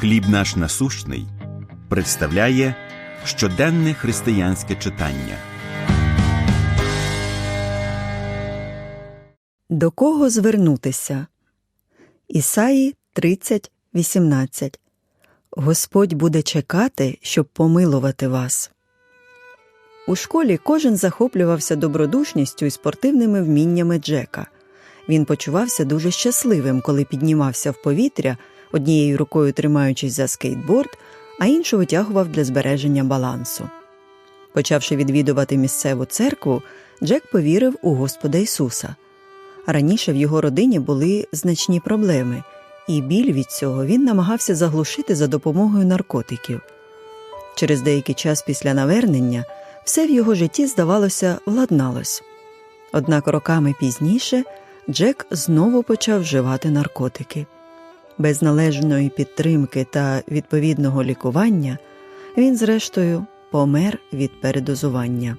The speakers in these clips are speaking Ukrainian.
Хліб наш насущний представляє щоденне християнське читання. До кого звернутися? Ісаї 30.18 Господь буде чекати, щоб помилувати вас. У школі кожен захоплювався добродушністю і спортивними вміннями Джека. Він почувався дуже щасливим, коли піднімався в повітря, однією рукою тримаючись за скейтборд, а іншу витягував для збереження балансу. Почавши відвідувати місцеву церкву, Джек повірив у Господа Ісуса. Раніше в його родині були значні проблеми, і біль від цього він намагався заглушити за допомогою наркотиків. Через деякий час після навернення все в його житті, здавалося, владналось. Однак роками пізніше Джек знову почав вживати наркотики. Без належної підтримки та відповідного лікування він, зрештою, помер від передозування.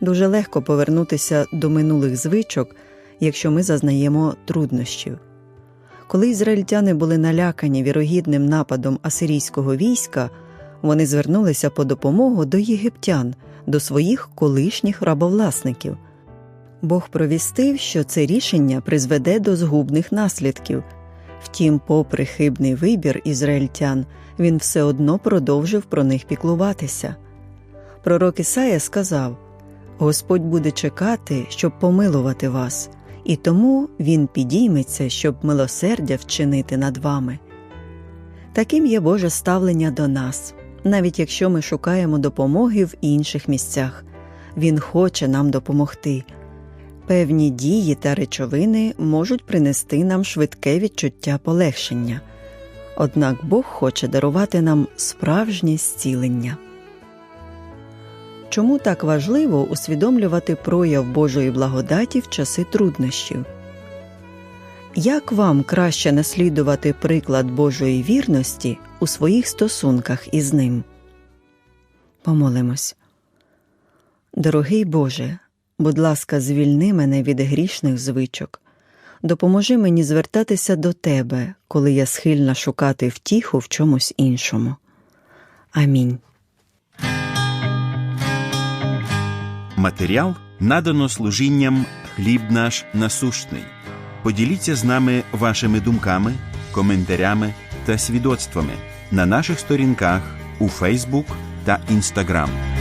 Дуже легко повернутися до минулих звичок, якщо ми зазнаємо труднощів. Коли ізраїльтяни були налякані вірогідним нападом асирійського війська, вони звернулися по допомогу до єгиптян, до своїх колишніх рабовласників. Бог провістив, що це рішення призведе до згубних наслідків. Втім, попри хибний вибір ізраїльтян, він все одно продовжив про них піклуватися. Пророк Ісая сказав Господь буде чекати, щоб помилувати вас, і тому Він підійметься, щоб милосердя вчинити над вами. Таким є Боже ставлення до нас, навіть якщо ми шукаємо допомоги в інших місцях. Він хоче нам допомогти. Певні дії та речовини можуть принести нам швидке відчуття полегшення, однак Бог хоче дарувати нам справжнє зцілення. Чому так важливо усвідомлювати прояв Божої благодаті в часи труднощів? Як вам краще наслідувати приклад Божої вірності у своїх стосунках із ним? Помолимось. Дорогий Боже, будь ласка, звільни мене від грішних звичок. Допоможи мені звертатися до Тебе, коли я схильна шукати втіху в чомусь іншому. Амінь. Матеріал надано служінням Хліб наш насущний. Поділіться з нами вашими думками, коментарями та свідоцтвами на наших сторінках у Фейсбук та Інстаграм.